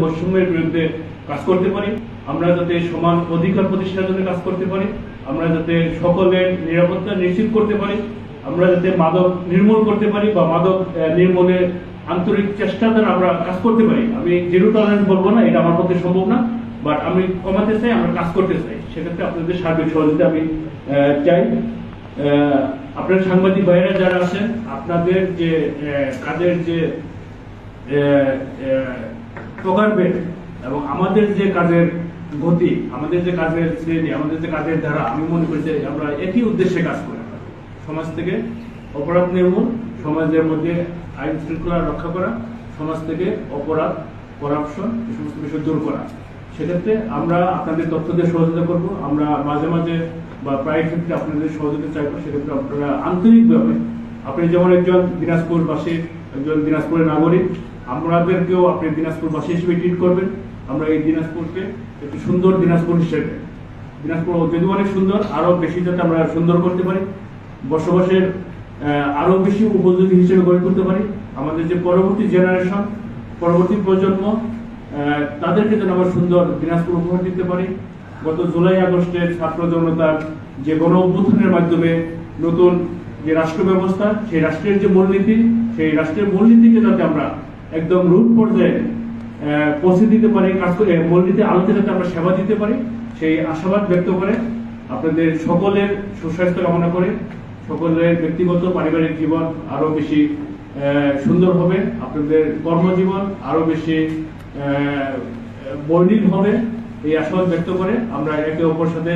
বৈষম্যের বিরুদ্ধে কাজ করতে পারি, আমরা যাতে সমান অধিকার প্রতিষ্ঠার জন্য কাজ করতে পারি, আমরা যাতে সকলের নিরাপত্তা নিশ্চিত করতে পারি, আমরা যাতে মাদক নির্মূল করতে পারি বা মাদক নির্মূলের আন্তরিক চেষ্টা দ্বারা আমরা কাজ করতে পারি। আমি জিরো টলারেন্স বলব না, এটা আমার পক্ষে সম্ভব না বাট আমি কমাতে চাই, আমরা কাজ করতে চাই। সেক্ষেত্রে আপনাদের সার্বিক সহযোগিতা আমি চাই। আপনার সাংবাদিক ভাইয়েরা যারা আছেন, আপনাদের যে কাজের যে প্রকারভেদ এবং আমাদের যে কাজের গতি, আমাদের যে কাজের শ্রেণি, আমাদের যে কাজের ধারা, আমি মনে করি যে আমরা একই উদ্দেশ্যে কাজ করি সমাজ থেকে অপরাধ নির্মূল, সমাজের মধ্যে আইন শৃঙ্খলা রক্ষা করা, সমাজ থেকে অপরাধ করাপশন এই সমস্ত বিষয় দূর করা। সেক্ষেত্রে আমরা আপনাদের তথ্য দিয়ে সহযোগিতা করব। আমরা মাঝে মাঝে বা প্রায় ক্ষেত্রে আপনাদের সহযোগিতা চাইব। সেক্ষেত্রে আপনারা আন্তরিকভাবে আপনি যেমন একজন দিনাজপুরবাসী, একজন দিনাজপুরের নাগরিক আমাদেরকেও আপনি দিনাজপুরবাসী হিসেবে ট্রিট করবেন। আমরা এই দিনাজপুরকে একটি সুন্দর দিনাজপুর হিসেবে, দিনাজপুর যদি অনেক সুন্দর, আরও বেশি যাতে আমরা সুন্দর করতে পারি, বসবাসের আরও বেশি উপযোগী হিসেবে গড়ে তুলতে পারি, আমাদের যে পরবর্তী জেনারেশন পরবর্তী প্রজন্ম তাদেরকে যেন আমরা সুন্দর দিনাজপুর উপহার দিতে পারি। গত জুলাই আগস্টের ছাত্র জনতার যে গণ অভ্যুত্থানের মাধ্যমে নতুন যে রাষ্ট্র ব্যবস্থা সেই রাষ্ট্রের যে মূলনীতি, সেই রাষ্ট্রের মূলনীতিকে যাতে আমরা একদম রুট পর্যায়ে পৌঁছে দিতে পারি, কাজ করে মূলনীতি আলোতে যাতে আমরা সেবা দিতে পারি, সেই আশাবাদ ব্যক্ত করে আপনাদের সকলের সুস্বাস্থ্য কামনা করে, সকলের ব্যক্তিগত পারিবারিক জীবন আরও বেশি সুন্দর হবে, আপনাদের কর্মজীবন আরও বেশি বর্ণিল হবে, এই আশাবাদ ব্যক্ত করে আমরা একে অপর সাথে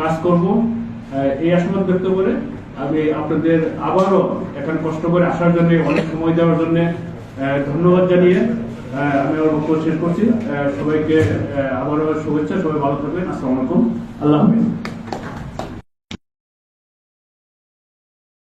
কাজ করব এই আশাবাদ ব্যক্ত করে আমি আপনাদের আবারও এখানে কষ্ট করে আসার জন্য, অনেক সময় দেওয়ার জন্য ধন্যবাদ জানিয়ে আমি আমার বক্তব্য শেষ করছি। সবাইকে আবারও শুভেচ্ছা, সবাই ভালো থাকবেন। আসসালামু আলাইকুম। আল্লাহ হাফিজ।